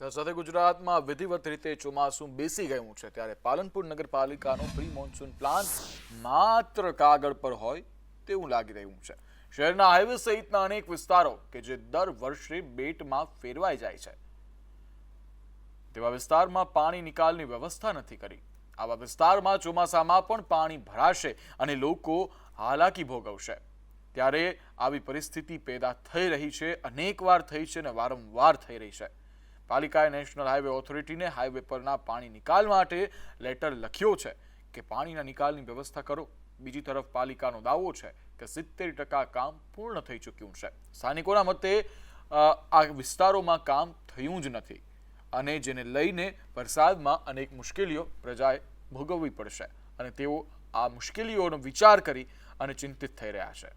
સાથે ગુજરાતમાં વિધિવત રીતે ચોમાસું બેસી ગયું છે ત્યારે પાલનપુર નગરપાલિકાનો પ્રી મોન્સૂન પ્લાન માત્ર કાગળ પર હોય તેવું લાગી રહ્યું છે. શહેરના હાઈવે સહિતના અનેક વિસ્તારો કે જે દર વર્ષે બેટમાં ફેરવાઈ જાય છે. તેવા વિસ્તારમાં પાણી નિકાલની વ્યવસ્થા નથી કરી. આવા વિસ્તારમાં ચોમાસામાં પણ પાણી ભરાશે અને લોકો હાલાકી ભોગવશે. ત્યારે આવી પરિસ્થિતિ પેદા થઈ રહી છે, અનેકવાર થઈ છે અને વારંવાર થઈ રહી છે. પાલિકાએ નેશનલ હાઈવે ઓથોરિટીને હાઈવે પરના પાણી નિકાલ માટે લેટર લખ્યો છે કે પાણીના નિકાલની વ્યવસ્થા કરો. બીજી તરફ પાલિકાનો દાવો છે કે સિત્તેર ટકા કામ પૂર્ણ થઈ ચૂક્યું છે. સ્થાનિકોના મતે આ વિસ્તારોમાં કામ થયું જ નથી અને જેને લઈને વરસાદમાં અનેક મુશ્કેલીઓ પ્રજાએ ભોગવવી પડશે અને તેઓ આ મુશ્કેલીઓનો વિચાર કરી અને ચિંતિત થઈ રહ્યા છે.